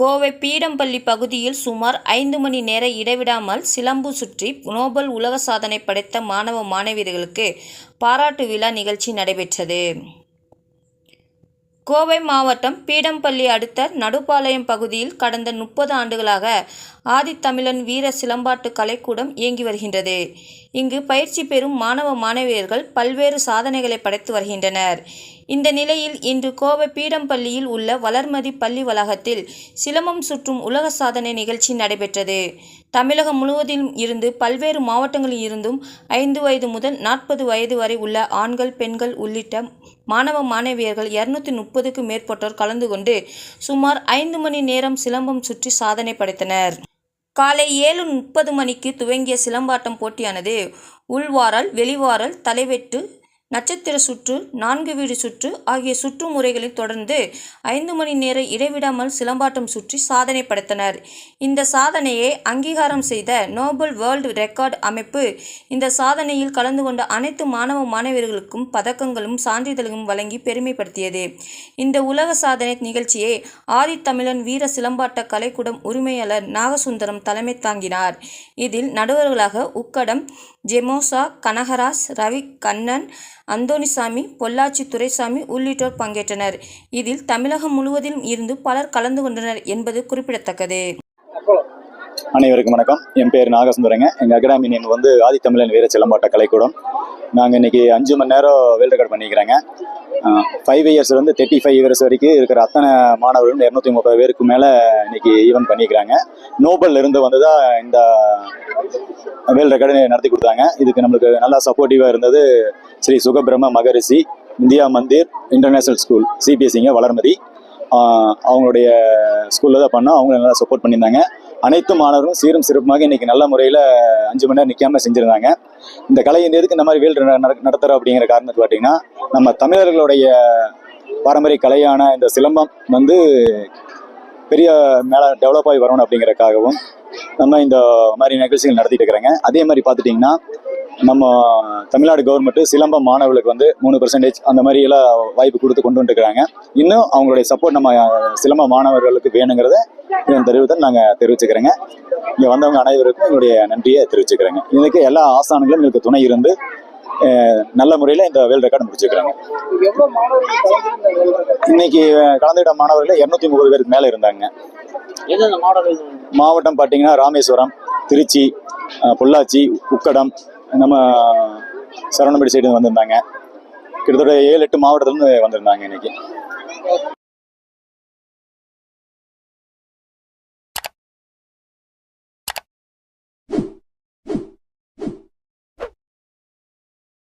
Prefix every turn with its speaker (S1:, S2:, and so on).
S1: கோவை பீடம்பள்ளி பகுதியில் சுமார் ஐந்து மணி நேர இடைவிடாமல் சிலம்பு சுற்றி நோபல் உலக சாதனை படைத்த மாணவ மாணவியர்களுக்கு பாராட்டு விழா நிகழ்ச்சி நடைபெற்றது. கோவை மாவட்டம் பீடம்பள்ளி அடுத்த நடுப்பாளையம் பகுதியில் கடந்த முப்பது ஆண்டுகளாக ஆதித்தமிழன் வீர சிலம்பாட்டு கலைக்கூடம் இயங்கி வருகின்றது. இங்கு பயிற்சி பெறும் மாணவ மாணவியர்கள் பல்வேறு சாதனைகளை படைத்து வருகின்றனர். இந்த நிலையில் இன்று கோவை பீடம்பள்ளியில் உள்ள வளர்மதி பள்ளி வளாகத்தில் சிலம்பம் சுற்றும் உலக சாதனை நிகழ்ச்சி நடைபெற்றது. தமிழகம் முழுவதிலும் இருந்து பல்வேறு மாவட்டங்களில் இருந்தும் ஐந்து வயது முதல் நாற்பது வயது வரை உள்ள ஆண்கள் பெண்கள் உள்ளிட்ட மாணவ மாணவியர்கள் இருநூத்தி முப்பதுக்கும் மேற்பட்டோர் கலந்து கொண்டு சுமார் ஐந்து மணி நேரம் சிலம்பம் சுற்றி சாதனை படைத்தனர். காலை ஏழு முப்பது மணிக்கு துவங்கிய சிலம்பாட்டம் போட்டியானது உள்வாரல் வெளிவாரல் தலைவெட்டு நட்சத்திர சுற்று நான்கு வீடு சுற்று ஆகிய சுற்று முறைகளில் தொடர்ந்து ஐந்து மணி நேர இடைவிடாமல் சிலம்பாட்டம் சுற்றி சாதனை படைத்தனர். இந்த சாதனையை அங்கீகாரம் செய்த நோபல் வேர்ல்டு ரெக்கார்டு அமைப்பு இந்த சாதனையில் கலந்து கொண்ட அனைத்து மாணவ மாணவியர்களுக்கும் பதக்கங்களும் சான்றிதழ்களும் வழங்கி பெருமைப்படுத்தியது. இந்த உலக சாதனை நிகழ்ச்சியை ஆதித்தமிழன் வீர சிலம்பாட்ட கலைக்கூடம் உரிமையாளர் நாகசுந்தரம் தலைமை தாங்கினார். இதில் நடுவர்களாக உக்கடம் ஜெமோசா கனகராஜ் ரவி கண்ணன் அந்தோனிசாமி பொள்ளாச்சி துரைசாமி உள்ளிட்டோர் பங்கேற்றனர். இதில் தமிழகம் முழுவதிலும் இருந்து பலர் கலந்து கொண்டனர் என்பது குறிப்பிடத்தக்கது.
S2: அனைவருக்கும் வணக்கம். என் பேர் நாகசுந்தரங்க. எங்கள் அகாடமி நேம் வந்து ஆதித்தமிழன் வீர சிலம்பாட்ட கலைக்கூடம். நாங்கள் இன்னைக்கு அஞ்சு மணி நேரம் வேல்ட் ரெக்கார்ட் பண்ணிக்கிறேங்க. ஃபைவ் இயர்ஸ்லேருந்து தேர்ட்டி ஃபைவ் இயர்ஸ் வரைக்கும் இருக்கிற அத்தனை மாணவர்களும் இரநூத்தி முப்பது பேருக்கு மேலே இன்னைக்கு ஈவெண்ட் பண்ணிக்கிறாங்க. நோபல்ல இருந்து வந்து தான் இந்த வேல் ரெக்கார்டு நடத்தி கொடுத்தாங்க. இதுக்கு நம்மளுக்கு நல்லா சப்போர்ட்டிவாக இருந்தது Sri Sukabrahma Maharishi India Mandir international school சிபிஎஸ்சிங்க Valarmathi. அவங்களுடைய ஸ்கூலில் தான் பண்ணோம். அவங்க நல்லா சப்போர்ட் பண்ணியிருந்தாங்க. அனைத்து மாணவர்களும் சீரும் சிறப்புமாக இன்றைக்கி நல்ல முறையில் அஞ்சு மணி நேரம் நிற்காம செஞ்சுருந்தாங்க. இந்த கலை இந்த எதுக்கு இந்த மாதிரி வேல் நடத்துகிறோம் அப்படிங்கிற காரணத்துக்கு பார்த்தீங்கன்னா நம்ம தமிழர்களுடைய பாரம்பரிய கலையான இந்த சிலம்பம் வந்து பெரிய மேலே டெவலப் ஆகி வரணும் அப்படிங்கிறதுக்காகவும் நம்ம இந்த மாதிரி நிகழ்ச்சிகள் நடத்திட்டு இருக்கிறாங்க. அதே மாதிரி பார்த்துட்டிங்கன்னா நம்ம தமிழ்நாடு கவர்மெண்ட் சிலம்பம் மாணவர்களுக்கு வந்து மூணு பெர்சன்டேஜ் அந்த மாதிரி எல்லாம் வாய்ப்பு கொடுத்து கொண்டு வந்துருக்கிறாங்க. இன்னும் அவங்களுடைய சப்போர்ட் நம்ம சிலம்ப மாணவர்களுக்கு வேணுங்கிறத இதன் தெரிவித்த நாங்கள் தெரிவிச்சுக்கிறேங்க. இங்கே வந்தவங்க அனைவருக்கும் எங்களுடைய நன்றியை தெரிவிச்சுக்கிறேங்க. இதுக்கு எல்லா ஆசானங்களும் எங்களுக்கு துணை இருந்து நல்ல முறையில் இந்த வேல் ரெக்கார்டு
S3: பார்த்தாங்க?
S2: இன்னைக்கு கலந்துகிட்ட மாணவர்கள் இரநூத்தி முப்பது பேருக்கு மேலே இருந்தாங்க. மாவட்டம் பார்த்தீங்கன்னா ராமேஸ்வரம் திருச்சி பொள்ளாச்சி உக்கடம் நம்ம சரவணம்படி சைடு வந்திருந்தாங்க. கிட்டத்தட்ட ஏழு எட்டு மாவட்டத்துலேருந்து வந்திருந்தாங்க இன்னைக்கு.